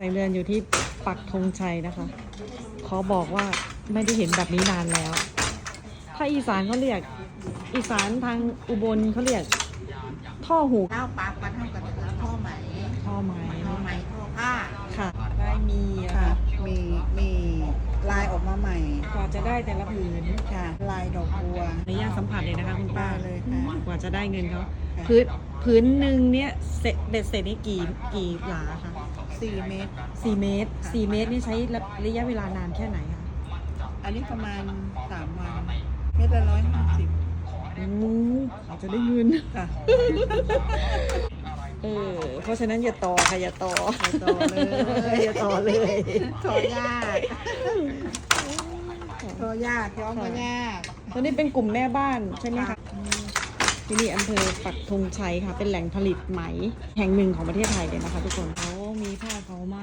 แสงเดือนอยู่ที่ปักธงชัยนะคะ ขอบอกว่าไม่ได้เห็นแบบนี้นานแล้ว ถ้าอีสานเขาเรียก อีสานทางอุบลเขาเรียก ท่อหูเล่าปากกันเท่ากับท่อไหมท่อไม้ท่อไหมท่อผ้าค่ะ ได้มีอะค่ะค่ะ มีมีลายออกมาใหม่ กว่าจะได้แต่ละผืนค่ะ ลายดอกบัวในย่าตสัมผัสเลยนะคะคุณป้าได้เลยค่ะกว่าจะได้เงินเขาค่ะพื้นพื้นหนึ่งเนี่ยเสร็จเบ็ดเสร็จนี่กี่กี่หลาคะ สี่เมตร สี่เมตรสี่เมตรนี่ใช้ระยะเวลานานแค่ไหนคะอันนี้ประมาณสามวันเมตรละร้อยห้าสิบอืมอาจจะได้เงินค่ะเออเพราะฉะนั้นอย่าต่อค่ะอย่าต่ออย่าต่อเลยอย่าต่อเลยทอยากทอยากย้อมก็ยากตอนนี้เป็นกลุ่มแม่บ้านใช่ไหมคะ ที่นี่อำเภอปักธงชัยค่ะ เป็นแหล่งผลิตไหมแห่งหนึ่งของประเทศไทยเลยนะคะทุกคนเขามีผ้าเขามา